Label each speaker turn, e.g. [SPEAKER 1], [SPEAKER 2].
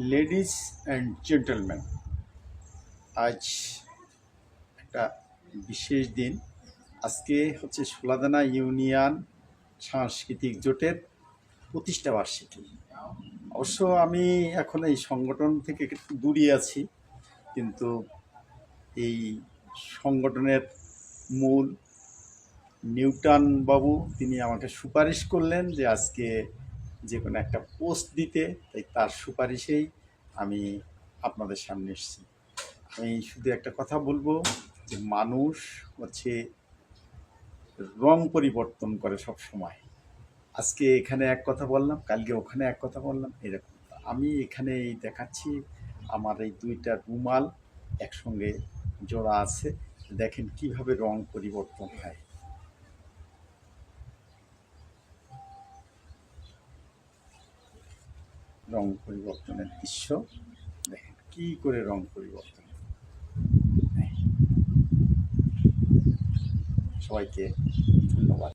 [SPEAKER 1] Ladies and gentleman. আজ একটা বিশেষ দিন। আজকে হচ্ছে সোলাদানা ইউনিয়ন সাংস্কৃতিক জোটের প্রতিষ্ঠা বার্ষিকী। অবশ্য আমি এখন এই সংগঠন থেকে একটু দূরে আছি, কিন্তু এই সংগঠনের মূল নিউটন বাবু, তিনি আমাকে সুপারিশ করলেন যে আজকে যে কোনো একটা পোস্ট দিতে, তাই তার সুপারিশেই আমি আপনাদের সামনে এসেছি। আমি শুধু একটা কথা বলব যে মানুষ হচ্ছে রং পরিবর্তন করে সব সময়। আজকে এখানে এক কথা বললাম, কালকে ওখানে এক কথা বললাম, এরকম। আমি এখানে এই দেখাচ্ছি, আমার এই দুইটা রুমাল একসঙ্গে জোড়া আছে। দেখেন কীভাবে রং পরিবর্তন হয়। রং পরিবর্তনের দৃশ্য দেখেন। কী করে রং পরিবর্তন। সবাইকে ধন্যবাদ।